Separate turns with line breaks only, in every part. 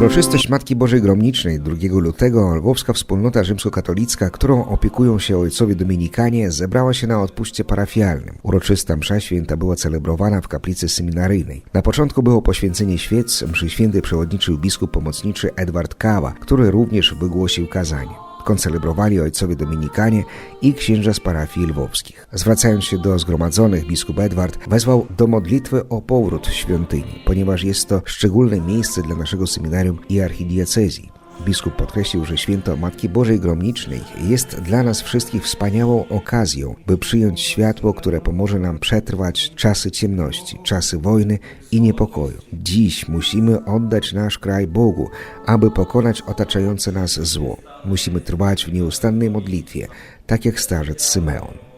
Uroczystość Matki Bożej Gromnicznej 2 lutego Lwowska Wspólnota Rzymskokatolicka, którą opiekują się ojcowie dominikanie, zebrała się na odpuście parafialnym. Uroczysta msza święta była celebrowana w kaplicy seminaryjnej. Na początku było poświęcenie świec, mszy świętej przewodniczył biskup pomocniczy Edward Kawa, który również wygłosił kazanie. Koncelebrowali ojcowie dominikanie i księża z parafii lwowskich. Zwracając się do zgromadzonych, biskup Edward wezwał do modlitwy o powrót świątyni, ponieważ jest to szczególne miejsce dla naszego seminarium i archidiecezji. Biskup podkreślił, że święto Matki Bożej Gromnicznej jest dla nas wszystkich wspaniałą okazją, by przyjąć światło, które pomoże nam przetrwać czasy ciemności, czasy wojny i niepokoju. Dziś musimy oddać nasz kraj Bogu, aby pokonać otaczające nas zło. Musimy trwać w nieustannej modlitwie, tak jak starzec Symeon.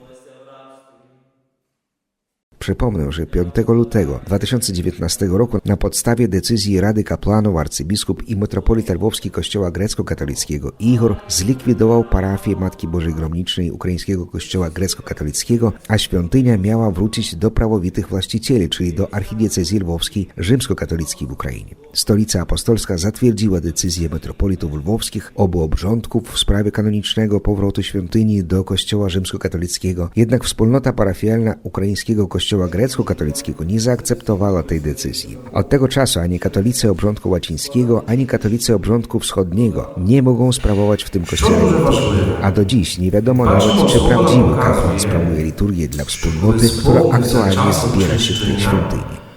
Przypomnę, że 5 lutego 2019 roku na podstawie decyzji Rady Kapłanów arcybiskup i metropolita lwowski Kościoła grecko-katolickiego Igor zlikwidował parafię Matki Bożej Gromnicznej Ukraińskiego Kościoła grecko-katolickiego, a świątynia miała wrócić do prawowitych właścicieli, czyli do archidiecezji lwowskiej rzymskokatolickiej w Ukrainie. Stolica Apostolska zatwierdziła decyzję metropolitów lwowskich obu obrządków w sprawie kanonicznego powrotu świątyni do Kościoła rzymskokatolickiego, jednak wspólnota parafialna Ukraińskiego Kościoła grecko-katolickiego nie zaakceptowała tej decyzji. Od tego czasu ani katolicy obrządku łacińskiego, ani katolicy obrządku wschodniego nie mogą sprawować w tym kościele liturgii. A do dziś nie wiadomo nawet, czy prawdziwy kapłan sprawuje liturgię dla wspólnoty, która aktualnie zbiera się w tej świątyni.